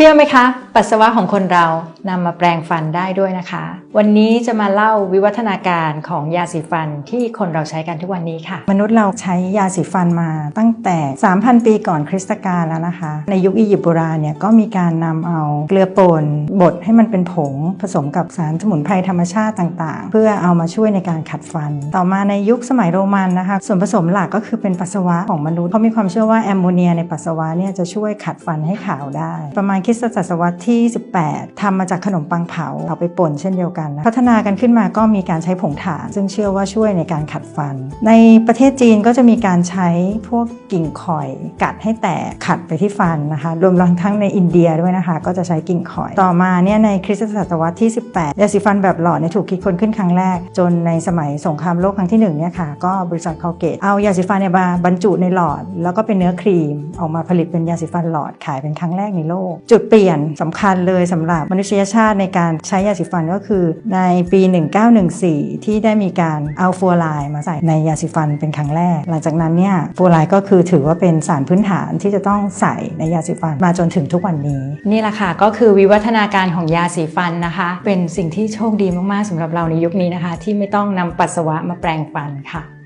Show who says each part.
Speaker 1: เชื่อไหมคะปัสสาวะของคนเรานำมาแปรงฟันได้ด้วยนะคะ วันนี้จะมาเล่าวิวัฒนาการของยาสีฟันที่คนเราใช้กันทุกวันนี้ค่ะ
Speaker 2: มนุษย์เราใช้ยาสีฟันมาตั้งแต่ 3,000 ปีก่อนคริสตกาลแล้วนะคะ ในยุคอียิปต์โบราณเนี่ยก็มีการนำเอาเกลือป่นบดให้มันเป็นผงผสมกับสารสมุนไพรธรรมชาติต่างๆ เพื่อเอามาช่วยในการขัดฟัน ต่อมาในยุคสมัยโรมันนะคะ ส่วนผสมหลักก็คือเป็นปัสสาวะของมนุษย์เขามีความเชื่อว่าแอมโมเนียในปัสสาวะเนี่ยจะช่วยขัดฟันให้ขาวได้ ประมาณคริสตศตวรรษที่ 18ทำมาจากขนมปังเผาเอาไปป่นเช่นเดียวกัน พัฒนากันขึ้นมาก็มีการใช้ผงถ่าน ซึ่งเชื่อว่าช่วยในการขัดฟัน ในประเทศจีนก็จะมีการใช้พวกกิ่งข่อย กัดให้แตกขัดไปที่ฟันนะคะ รวมทั้งในอินเดียด้วยนะคะ ก็จะใช้กิ่งข่อย ต่อมาเนี่ยในคริสตศตวรรษที่ 18ยาสีฟันแบบหลอดเนี่ยถูกคิดค้นขึ้นครั้งแรก จนในสมัยสงครามโลกครั้งที่หนึ่งเนี่ยค่ะก็บริษัทคอเกตเอายาสีฟันเนี่ยมาบรรจุในหลอด แล้วก็เป็นเนื้อครีมออกมาผลิตเป็นยาสีฟันหลอดขายเป็นครั้งแรกในโลก จุดเปลี่ยนสำคัญเลยสำหรับมนุษยชาติในการใช้ยาสีฟันก็คือในปี 1914 ที่ได้มีการเอาฟัวไลน์มาใส่ในยาสีฟันเป็นครั้งแรก หลังจากนั้นเนี่ยฟัวไลน์ก็คือถือว่าเป็นสารพื้นฐานที่จะต้องใส่ในยาสีฟันมาจนถึงทุกวันนี้
Speaker 1: นี่แหละค่ะก็คือวิวัฒนาการของยาสีฟันนะคะ เป็นสิ่งที่โชคดีมากๆสำหรับเราในยุคนี้นะคะ ที่ไม่ต้องนำปัสสาวะมาแปรงฟันค่ะ